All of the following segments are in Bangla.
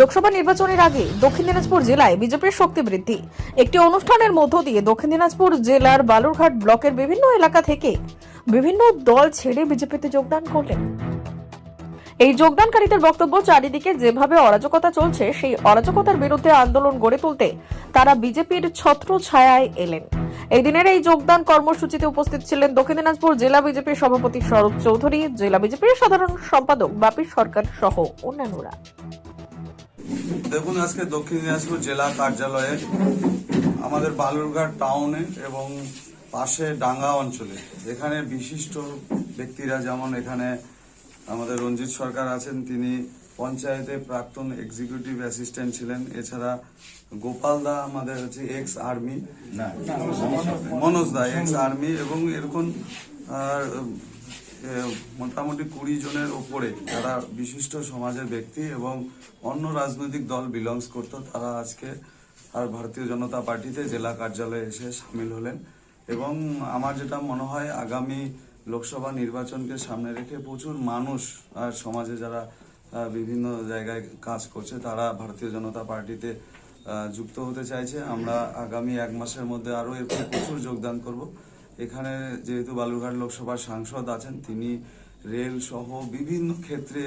লোকসভা নির্বাচনের আগে দক্ষিণ দিনাজপুর জেলায় বিজেপির শক্তি বৃদ্ধি। একটি অনুষ্ঠানের মধ্য দিয়ে দক্ষিণ দিনাজপুর জেলার বালুরঘাট ব্লকের বিভিন্ন এলাকা থেকে বিভিন্ন দল ছেড়ে বিজেপিতে যোগদান করলেন। এই যোগদানকারীদের বক্তব্য চারিদিকে যেভাবে অরাজকতা চলছে, সেই অরাজকতার বিরুদ্ধে আন্দোলন গড়ে তুলতে তারা বিজেপির ছত্র ছায়ায় এলেন। এই দিনের এই যোগদান কর্মসূচিতে উপস্থিত ছিলেন দক্ষিণ দিনাজপুর জেলা বিজেপির সভাপতি স্বরূপ চৌধুরী, জেলা বিজেপির সাধারণ সম্পাদক বাপি সরকার সহ অন্যান্যরা। দেখুন আজকে দক্ষিণ দিনাজপুর জেলা কার্যালয়ে আমাদের বালুরঘাট টাউনে এবং পাশে ডাঙ্গা অঞ্চলে এখানে বিশিষ্ট ব্যক্তিরা যেমন এখানে আমাদের রঞ্জিত সরকার আছেন তিনি পঞ্চায়েতে প্রাক্তন এক্সিকিউটিভ অ্যাসিস্ট্যান্ট ছিলেন। এছাড়া গোপাল দা আমাদের হচ্ছে ex army Manoj da ex army এবং এরকম আর মোটামুটি কুড়ি জনের ওপরে যারা বিশিষ্ট সমাজের ব্যক্তি এবং অন্য রাজনৈতিক দল বিলংস করতো, তারা আজকে আর ভারতীয় জনতা পার্টিতে জেলা কার্যালয়ে এসে সামিল হলেন এবং আমার যেটা মনে হয়, আগামী লোকসভা নির্বাচনকে সামনে রেখে প্রচুর মানুষ আর সমাজে যারা বিভিন্ন জায়গায় কাজ করছে, তারা ভারতীয় জনতা পার্টিতে যুক্ত হতে চাইছে। আমরা আগামী এক মাসের মধ্যে আরও এরকম প্রচুর যোগদান করব। এখানে যেহেতু বালুরঘাট লোকসভার সাংসদ আছেন, তিনি রেল সহ বিভিন্ন ক্ষেত্রে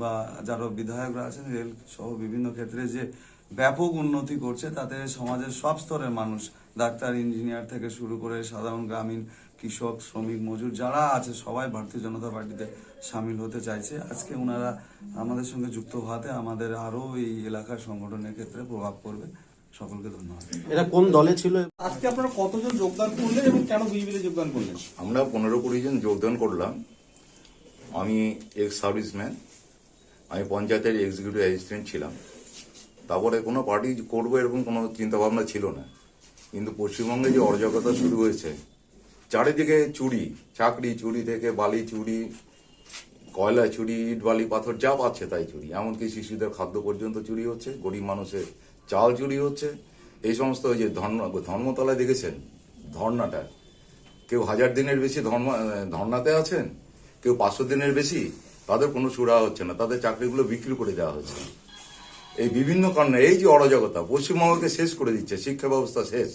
বা যারা বিধায়করা আছেন, রেল সহ বিভিন্ন ক্ষেত্রে যে ব্যাপক উন্নতি করছে, তাতে সমাজের সব স্তরের মানুষ, ডাক্তার, ইঞ্জিনিয়ার থেকে শুরু করে সাধারণ গ্রামীণ কৃষক, শ্রমিক, মজুর যারা আছে, সবাই ভারতীয় জনতা পার্টিতে সামিল হতে চাইছে। আজকে ওনারা আমাদের সঙ্গে যুক্ত হওয়াতে আমাদের আরও এই এলাকার সংগঠনের ক্ষেত্রে প্রভাব পড়বে। সকলকে ধন্যবাদ। এরা কোন দলে ছিল? আজকে আপনারা কতজন যোগদান করলেন এবং কেন বিজেপিতে যোগদান করলেন? আমরা পনেরো কুড়ি জন যোগদান করলাম। আমি এক্স সার্ভিসম্যান আমি পঞ্চায়েতের এক্সিকিউটিভ অ্যাসিস্ট্যান্ট ছিলাম। তারপরে কোনো পার্টি করব এরকম কোনো চিন্তা ভাবনা ছিল না। কিন্তু পশ্চিমবঙ্গে যে অরাজকতা শুরু হয়েছে চারিদিকে চুরি চাকরি চুরি থেকে বালি চুরি কয়লা চুরি ইট বালি পাথর যা পাচ্ছে তাই চুরি। এমনকি শিশুদের খাদ্য পর্যন্ত চুরি হচ্ছে গরিব মানুষের চাল চুরি হচ্ছে, এই সমস্ত ওই যে ধর্ম, ধর্মতলায় দেখেছেন? ধর্নাটা কেউ হাজার দিনের বেশি ধর্নাতে আছেন? কেউ পাঁচশো দিনের বেশি? তাদের কোনো সুরা হচ্ছে না, তাদের চাকরিগুলো বিক্রি করে দেওয়া হচ্ছে। এই বিভিন্ন কারণে, এই যে অরাজকতা, পশ্চিমবঙ্গকে শেষ করে দিচ্ছে, শিক্ষা ব্যবস্থা শেষ।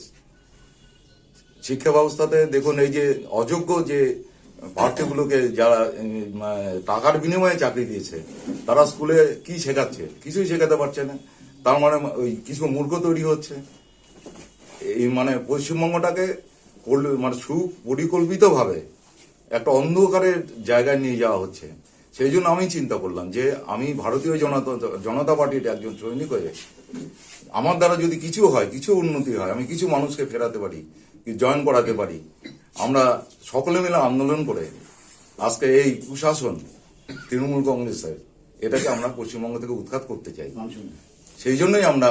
শিক্ষা ব্যবস্থাতে দেখুন, এই যে অযোগ্য যে প্রার্থীগুলোকে যারা টাকার বিনিময়ে চাকরি দিয়েছে, তারা স্কুলে কি শেখাচ্ছে? কিছুই শেখাতে পারছে না। তার মানে ওই কিছু মূর্খ তৈরি হচ্ছে। এই মানে পশ্চিমবঙ্গটাকে মানে সুপরিকল্পিতভাবে একটা অন্ধকারের জায়গায় নিয়ে যাওয়া হচ্ছে। সেই জন্য আমি চিন্তা করলাম যে আমি ভারতীয় জনতা জনতা পার্টির একজন সৈনিক হয়ে আমার দ্বারা যদি কিছু হয়, কিছু উন্নতি হয়, আমি কিছু মানুষকে ফেরাতে পারি, জয়েন করাতে পারি, আমরা সকলে মিলে আন্দোলন করে আজকে এই কুশাসন তৃণমূল কংগ্রেসের, এটাকে আমরা পশ্চিমবঙ্গ থেকে উৎখাত করতে চাই। সেই জন্যই আমরা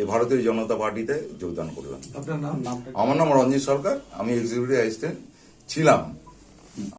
এই ভারতীয় জনতা পার্টিতে যোগদান করলাম। আপনার নাম? নামটা আমার নাম রঞ্জিত সরকার আমি এক্সিকিউটিভ অ্যাসিস্ট্যান্ট ছিলাম।